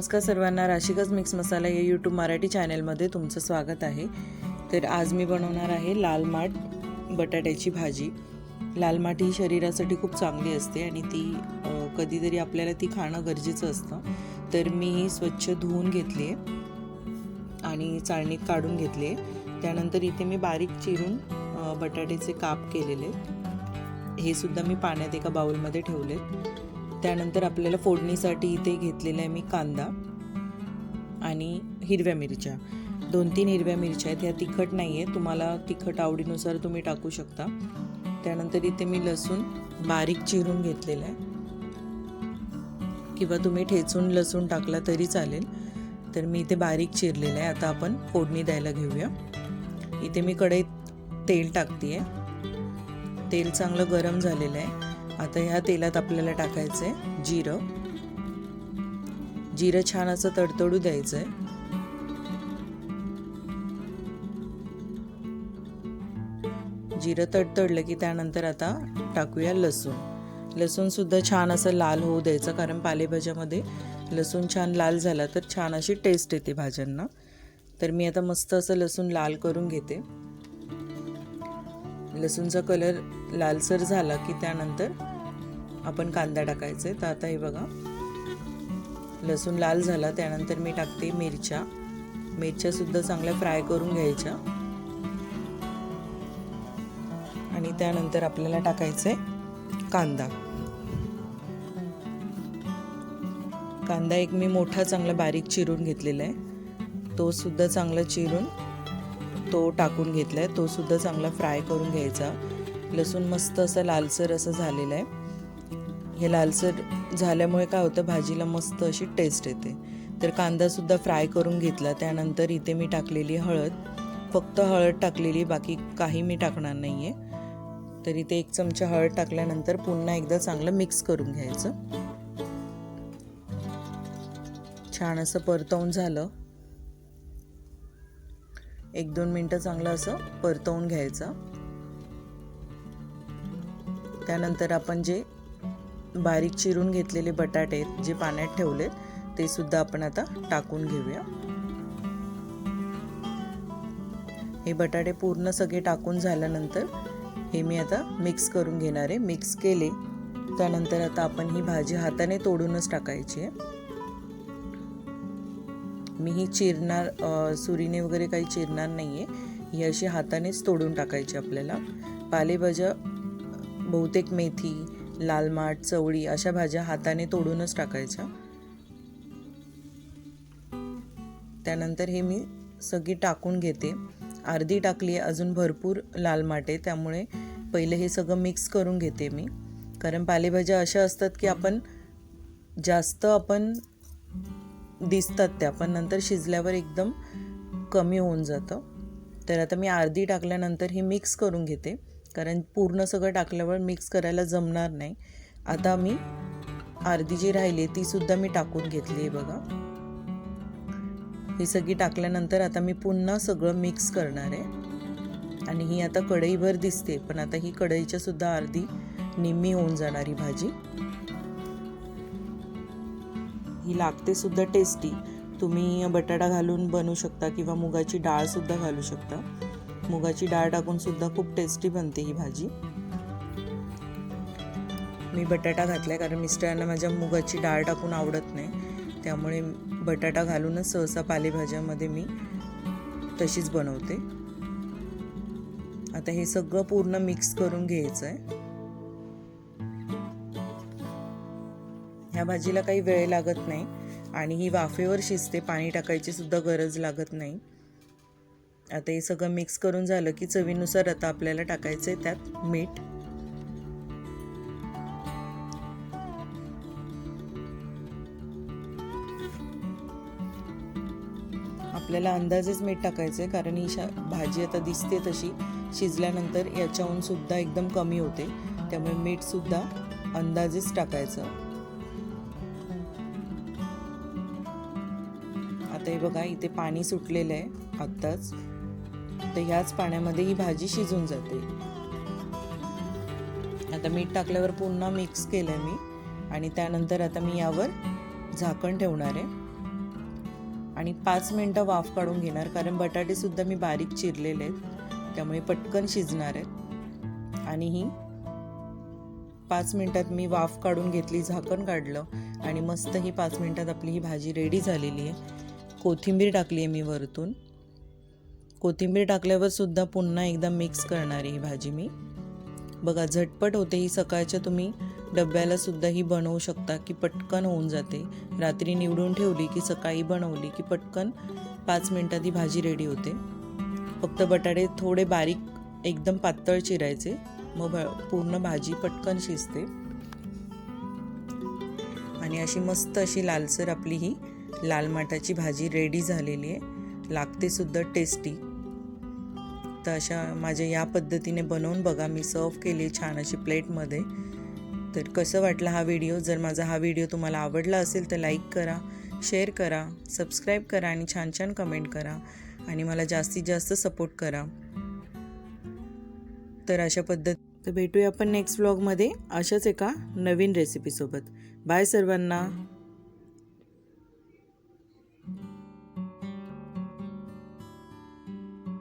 नमस्कार सर्वांना राशिकच मिक्स मसाला या यूट्यूब मराठी चॅनलमध्ये तुमचं स्वागत आहे. तर आज मी बनवणार आहे लाल माठ बटाट्याची भाजी. लाल माठ ही शरीरासाठी खूप चांगली असते आणि ती कधीतरी आपल्याला ती खाणं गरजेचं असतं. तर मी ही स्वच्छ धुवून घेतली आहे आणि चाळणीत काढून घेतली आहे. त्यानंतर इथे मी बारीक चिरून बटाट्याचे काप केलेले हे सुद्धा मी पाण्यात एका बाउलमध्ये ठेवले त्यानंतर आपल्याला फोडणीसाठी इथे घेतलेला आहे मी कांदा आणि हिरव्या मिरच्या. दोन तीन हिरव्या मिरच्या आहेत. ह्या तिखट नाही आहे तुम्हाला तिखट आवडीनुसार तुम्ही टाकू शकता. त्यानंतर इथे मी लसूण बारीक चिरून घेतलेला आहे. किंवा तुम्ही ठेचून लसूण टाकला तरी चालेल. तर मी इथे बारीक चिरलेलं आहे. आता आपण फोडणी द्यायला घेऊया. इथे मी कढईत तेल टाकते आहे तेल चांगलं गरम झालेलं आहे. आता ह्या तेलात आपल्याला टाकायचं आहे जिरं. जिरं छान असं तडतडू द्यायचं आहे जिरं तडतडलं की त्यानंतर आता टाकूया लसूण. लसूणसुद्धा छान असं लाल होऊ द्यायचं कारण पालेभाज्यामध्ये लसूण छान लाल झाला तर छान अशी टेस्ट येते भाज्यांना. तर मी आता मस्त असं लसूण लाल करून घेते. लसूणचा कलर लालसर झाला की त्यानंतर आपण कांदा टाकायचा आहे तर आता हे बघा. लसूण लाल झाला त्यानंतर मी टाकते मिरच्या. मिरच्या सुद्धा चांगल्या फ्राय करून घ्यायच्या. आणि त्यानंतर आपल्याला टाकायचं आहे कांदा. कांदा एक मी मोठा चांगला बारीक चिरून घेतलेला आहे. तो सुद्धा चांगला चिरून तो टाकून घेतला आहे तो सुद्धा चांगला फ्राय करून घ्यायचा. लसूण मस्त असं लालसर असं झालेलं आहे. हे लालसर झाल्यामुळे काय होतं भाजीला मस्त अशी टेस्ट येते. तर कांदासुद्धा फ्राय करून घेतला त्यानंतर इथे मी टाकलेली हळद. फक्त हळद टाकलेली बाकी काही मी टाकणार नाही आहे तर इथे एक चमचा हळद टाकल्यानंतर पुन्हा एकदा चांगलं मिक्स करून घ्यायचं. छान असं परतवून झालं. एक दोन मिनटं चांगलं असं परतवून घ्यायचं. त्यानंतर आपण जे बारीक चिरून घेतलेले बटाटे आहेत जे पाण्यात ठेवले ते सुद्धा आपण आता टाकून घेऊया. हे बटाटे पूर्ण सगळे टाकून झाल्यानंतर हे मी आता मिक्स करून घेणार आहे. मिक्स केले त्यानंतर आता आपण ही भाजी हाताने तोडूनच टाकायची आहे. मी ही चिरणार सुरीने वगैरे काही चिरणार नाही आहे ही अशी हातानेच तोडून टाकायची आपल्याला. पालेभाज्या बहुतेक मेथी लाल माठ चवळी अशा भाज्या हाताने तोडूनच टाकायच्या. त्यानंतर हे मी सगळी टाकून घेते. अर्धी टाकली आहे अजून भरपूर लाल माठ आहे त्यामुळे पहिले हे सगळं मिक्स करून घेते मी. कारण पालेभाज्या अशा असतात की आपण जास्त आपण दिसतात त्या पण नंतर शिजल्यावर एकदम कमी होऊन जातं. तर आता मी अर्धी टाकल्यानंतर हे मिक्स करून घेते. कारण पूर्ण सगळं टाकल्यावर मिक्स करायला जमणार नाही. आता मी अर्धी जी राहिली ती सुद्धा मी टाकून घेतली आहे बघा. ही सगळी टाकल्यानंतर आता मी पुन्हा सगळं मिक्स करणार आहे. आणि ही आता कढईभर दिसते पण आता ही कढईच्या सुद्धा अर्धी निम्मी होऊन जाणारी भाजी. ही लागते सुद्धा टेस्टी तुम्ही बटाटा घालून बनवू शकता किंवा मुगाची डाळ सुद्धा घालू शकता. मुगाची डाळ टाकून सुद्धा खूप टेस्टी बनते ही भाजी. मी बटाटा घातलाय कारण मिस्टरांना माझ्या मुगाची डाळ टाकून आवडत नाही. त्यामुळे बटाटा घालूनच सहसा पालेभाज्यामध्ये मी तशीच बनवते. आता हे सगळं पूर्ण मिक्स करून घ्यायचं आहे ह्या भाजीला काही वेळ लागत नाही आणि ही वाफेवर शिजते पाणी टाकायची सुद्धा गरज लागत नाही. आता हे सगळं मिक्स करून झालं की चवीनुसार आता आपल्याला टाकायचं आहे त्यात मीठ. आपल्याला अंदाजेच मीठ टाकायचं आहे कारण ही शा भाजी आता दिसते तशी. शिजल्यानंतर याच्याहून सुद्धा एकदम कमी होते. त्यामुळे मीठ सुद्धा अंदाजेच टाकायचं. आता हे बघा इथे पाणी सुटलेलं आहे आत्ताच. तर ह्याच पाण्यामध्ये ही भाजी शिजून जाते. आता मीठ टाकल्यावर पुन्हा मिक्स केलं मी. आणि त्यानंतर आता मी यावर झाकण ठेवणार आहे. आणि पाच मिनटं वाफ काढून घेणार कारण बटाटेसुद्धा मी बारीक चिरलेले आहेत. त्यामुळे पटकन शिजणार आहेत. आणि ही पाच मिनटात मी वाफ काढून घेतली झाकण काढलं. आणि मस्त ही पाच मिनटात आपली ही भाजी रेडी झालेली आहे. कोथिंबीर टाकली आहे मी वरतून. कोथिंबीर टाकल्यावर सुद्धा पुन्हा एकदा मिक्स करणार आहे ही भाजी मी. बघा झटपट होते ही. सकाळच्या तुम्ही डब्याला सुद्धा ही बनवू शकता की पटकन होऊन जाते. रात्री निवडून ठेवली की सकाळी बनवली की पटकन पाच मिनटात ही भाजी रेडी होते. फक्त बटाटे थोडे बारीक एकदम पातळ चिरायचे. मग पूर्ण भाजी पटकन शिजते. आणि अशी मस्त अशी लालसर आपली ही लाल माठाची भाजी रेडी झालेली आहे. लागते सुद्धा टेस्टी तर अशा माझ्या या पद्धतीने बनवून बघा. मी सर्व केली छान अशी प्लेटमध्ये. तर कसं वाटलं हा व्हिडिओ? जर माझा हा व्हिडिओ तुम्हाला आवडला असेल तर लाईक करा शेअर करा सबस्क्राईब करा आणि छान छान कमेंट करा आणि मला जास्तीत जास्त सपोर्ट करा. तर अशा पद्धत तर भेटूया आपण नेक्स्ट व्लॉगमध्ये. अशाच एका नवीन रेसिपीसोबत बाय सर्वांना.